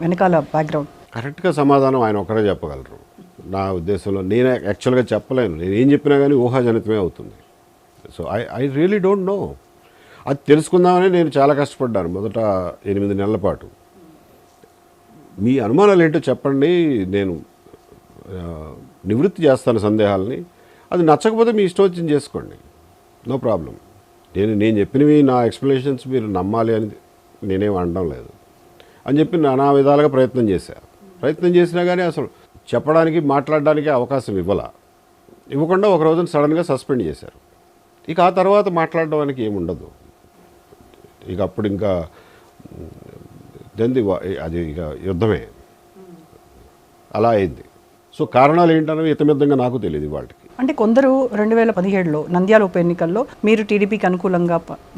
వెనకాల బ్యాక్గ్రౌండ్ కరెక్ట్గా సమాధానం ఆయన ఒకరే చెప్పగలరు. నా ఉద్దేశంలో నేను యాక్చువల్గా చెప్పలేను. నేను ఏం చెప్పినా కానీ ఊహాజనితమే అవుతుంది. So I I really don't know అది తెలుసుకుందామని నేను చాలా కష్టపడ్డాను మొదట ఎనిమిది నెలల పాటు. మీ అనుమానాలు ఏంటో చెప్పండి. నేను నివృత్తి చేస్తాను సందేహాలని. అది నచ్చకపోతే మీ ఇష్టం వచ్చింది చేసుకోండి. నో ప్రాబ్లం నేను నేను చెప్పినవి నా ఎక్స్ప్లెనేషన్స్ మీరు నమ్మాలి అని నేనేం అనడం లేదు. అని చెప్పి నానా విధాలుగా ప్రయత్నం చేశా. ప్రయత్నం చేసినా కానీ అసలు చెప్పడానికి మాట్లాడడానికి అవకాశం ఇవ్వాల. ఇవ్వకుండా ఒక రోజున సడన్గా సస్పెండ్ చేశారు. ఇక ఆ తర్వాత మాట్లాడడానికి ఏముండదు ఇక అప్పుడు ఇంకా దెంది అది ఇక యుద్ధమే. అలా అయింది. సో కారణాలు ఏంటనేవి ఇతమిద్దంగా నాకు తెలియదు వాళ్ళకి అంటే కొందరు రెండు వేల పదిహేడులో నంద్యాల ఉప ఎన్నికల్లో మీరు టీడీపీకి అనుకూలంగా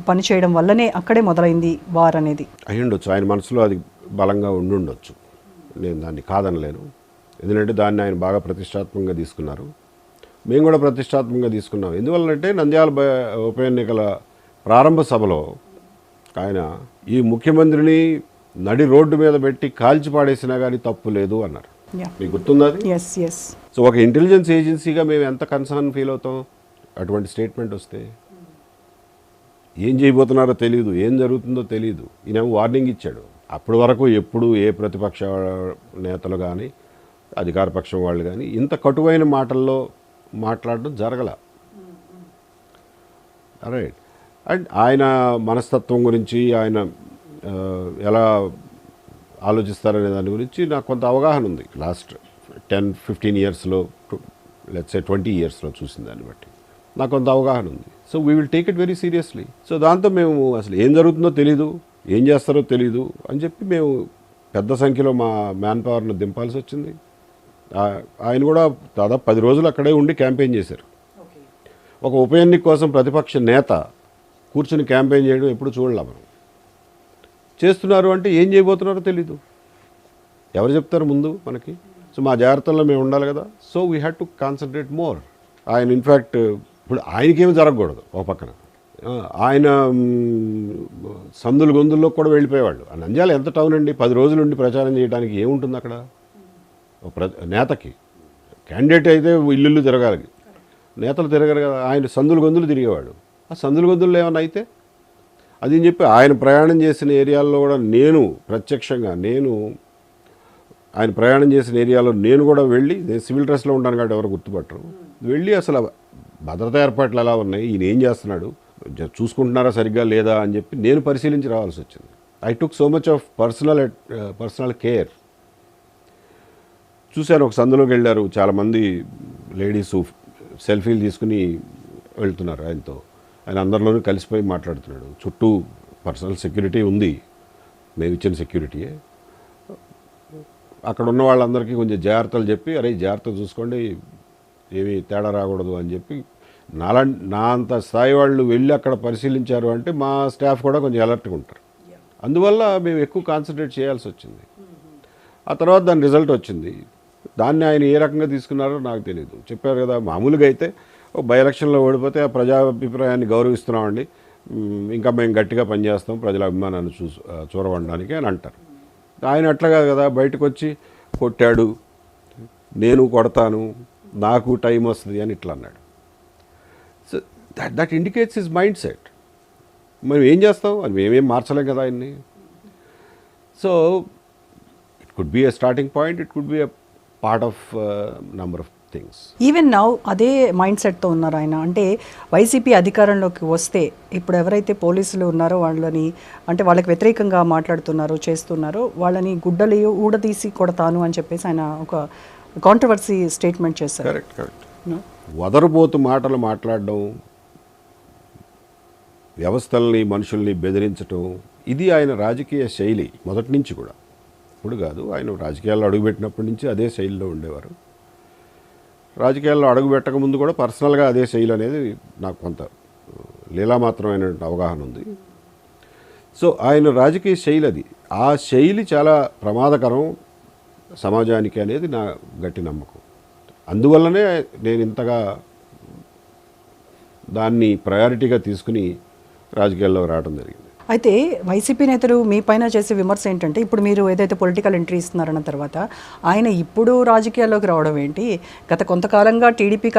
పనిచేయడం వల్లనే అక్కడే మొదలైంది వార్ అనేది. అయ్యుండొచ్చు. ఆయన మనసులో అది బలంగా ఉండుండొచ్చు. నేను దాన్ని కాదనలేను. ఎందుకంటే దాన్ని ఆయన బాగా ప్రతిష్టాత్మకంగా తీసుకున్నారు. మేము కూడా ప్రతిష్టాత్మకంగా తీసుకున్నాం. ఎందువల్లంటే నంద్యాల ఉప ఎన్నికల ప్రారంభ సభలో ఆయన ఈ ముఖ్యమంత్రిని నడి రోడ్డు మీద పెట్టి కాల్చి పాడేసినా కానీ తప్పు లేదు అన్నారు. మీకు గుర్తుందా సో ఒక ఇంటెలిజెన్స్ ఏజెన్సీగా మేము ఎంత కన్సర్న్ ఫీల్ అవుతాం? అటువంటి స్టేట్మెంట్ వస్తే ఏం చేయబోతున్నారో తెలియదు ఏం జరుగుతుందో తెలియదు ఈయన వార్నింగ్ ఇచ్చాడు. అప్పటి వరకు ఎప్పుడు ఏ ప్రతిపక్ష నేతలు కానీ అధికారపక్షం వాళ్ళు కానీ ఇంత కటువైన మాటల్లో మాట్లాడడం జరగల. రైట్ అండ్ ఆయన మనస్తత్వం గురించి ఆయన ఎలా ఆలోచిస్తారనే దాని గురించి నాకు కొంత అవగాహన ఉంది. లాస్ట్ టెన్ ఫిఫ్టీన్ ఇయర్స్లో లెట్స్ ఏ ట్వంటీ ఇయర్స్లో చూసిన దాన్ని బట్టి నాకు కొంత అవగాహన ఉంది. So we will take it very seriously so దాంతో మేము అసలు ఏం జరుగుతుందో తెలీదు. ఏం చేస్తారో తెలీదు అని చెప్పి మేము పెద్ద సంఖ్యలో మా మ్యాన్ పవర్ను దింపాల్సి వచ్చింది. ఆయన కూడా దాదాపు పది రోజులు అక్కడే ఉండి క్యాంపెయిన్ చేశారు. ఒక ఉప ఎన్నిక కోసం ప్రతిపక్ష నేత కూర్చుని క్యాంపెయిన్ చేయడం ఎప్పుడు చూడలే మనం. చేస్తున్నారు అంటే ఏం చేయబోతున్నారో తెలీదు. ఎవరు చెప్తారు ముందు మనకి? సో మా జాగ్రత్తల్లో మేము ఉండాలి కదా. So we had to concentrate more ఆయన ఇన్ఫ్యాక్ట్ ఇప్పుడు ఆయనకేమి జరగకూడదు ఒక పక్కన. ఆయన సందుల సందులు గొంతుల్లో కూడా వెళ్ళిపోయేవాళ్ళు. ఆ నంద్యాల ఎంత టౌన్ అండి? పది రోజులు ఉండి ప్రచారం చేయడానికి ఏముంటుంది అక్కడ? ఒక ప్ర నేతకి. క్యాండిడేట్ అయితే ఇల్లు తిరగాలి. నేతలు తిరగరు కదా ఆయన సందులు గొంతులు తిరిగేవాడు ఆ సందులు గొంతులు ఏమన్నా అయితే? అది అని చెప్పి ఆయన ప్రయాణం చేసిన ఏరియాల్లో కూడా నేను ప్రత్యక్షంగా నేను ఆయన ప్రయాణం చేసిన ఏరియాలో నేను కూడా వెళ్ళి నేను సివిల్ డ్రెస్లో ఉంటాను కాబట్టి ఎవరు గుర్తుపట్టరు. వెళ్ళి అసలు భద్రతా ఏర్పాట్లు ఎలా ఉన్నాయి? ఈయన ఏం చేస్తున్నాడు? చూసుకుంటున్నారా సరిగ్గా లేదా అని చెప్పి నేను పరిశీలించి రావాల్సి వచ్చింది. I took so much of personal personal care చూశాను ఒక సందులోకి వెళ్ళారు. చాలామంది లేడీస్ సెల్ఫీలు తీసుకుని వెళ్తున్నారు ఆయనతో. ఆయన అందరిలోనూ కలిసిపోయి మాట్లాడుతున్నాడు. చుట్టూ పర్సనల్ సెక్యూరిటీ ఉంది. మేము ఇచ్చిన సెక్యూరిటీయే అక్కడ ఉన్న వాళ్ళందరికీ కొంచెం జాగ్రత్తలు చెప్పి అరే జాగ్రత్త చూసుకోండి. ఏమీ తేడా రాకూడదు అని చెప్పి నాలా నా అంత స్థాయి వాళ్ళు వెళ్ళి అక్కడ పరిశీలించారు అంటే మా స్టాఫ్ కూడా కొంచెం అలర్ట్గా ఉంటారు. అందువల్ల మేము ఎక్కువ కాన్సన్ట్రేట్ చేయాల్సి వచ్చింది. ఆ తర్వాత దాని రిజల్ట్ వచ్చింది. దాన్ని ఆయన ఏ రకంగా తీసుకున్నారో నాకు తెలియదు చెప్పారు కదా మామూలుగా అయితే ఓ బై ఎలక్షన్లో ఓడిపోతే ఆ ప్రజాభిప్రాయాన్ని గౌరవిస్తున్నామండి. మ్, ఇంకా మేము గట్టిగా పనిచేస్తాం ప్రజల అభిమానాన్ని చూ చూరవడానికి అని అంటారు. ఆయన అట్లా కాదు కదా బయటకు వచ్చి కొట్టాడు నేను కొడతాను నాకు టైం వస్తుంది అని ఇట్లా అన్నాడు. That that indicates his mind set మనం ఏం చేస్తాం అది మేమేం మార్చలేం కదా ఆయన్ని. So it could be a starting point it could be a part of number of things even now అదే మైండ్ సెట్తో ఉన్నారు ఆయన. అంటే వైసీపీ అధికారంలోకి వస్తే ఇప్పుడు ఎవరైతే పోలీసులు ఉన్నారో వాళ్ళని అంటే వాళ్ళకి వ్యతిరేకంగా మాట్లాడుతున్నారో చేస్తున్నారో వాళ్ళని గుడ్డలి ఊడదీసి కొడతాను అని చెప్పేసి ఆయన ఒక కాంట్రవర్సీ స్టేట్మెంట్ చేశారు. Correct correct No? వదరబోతు మాటలు మాట్లాడడం వ్యవస్థల్ని మనుషుల్ని బెదిరించటం ఇది ఆయన రాజకీయ శైలి మొదటి నుంచి కూడా. ఇప్పుడు కాదు ఆయన రాజకీయాల్లో అడుగుపెట్టినప్పటి నుంచి అదే శైలిలో ఉండేవారు. రాజకీయాల్లో అడుగుపెట్టక ముందు కూడా పర్సనల్గా అదే శైలి అనేది నాకు కొంత లీలామాత్రమైన అవగాహన ఉంది. సో ఆయన రాజకీయ శైలి అది. ఆ శైలి చాలా ప్రమాదకరం సమాజానికి అనేది నా గట్టి నమ్మకం. అందువల్లనే నేను ఇంతగా దాన్ని ప్రయారిటీగా తీసుకుని రాజకీయాల్లో రావడం జరిగింది. అయితే వైసీపీ నేతలు మీ పైన చేసే విమర్శ ఏంటంటే ఇప్పుడు మీరు ఏదైతే పొలిటికల్ ఎంట్రీ ఇస్తున్నారన్న తర్వాత ఆయన ఇప్పుడు రాజకీయాల్లోకి రావడం ఏంటి? గత కొంతకాలంగా టీడీపీ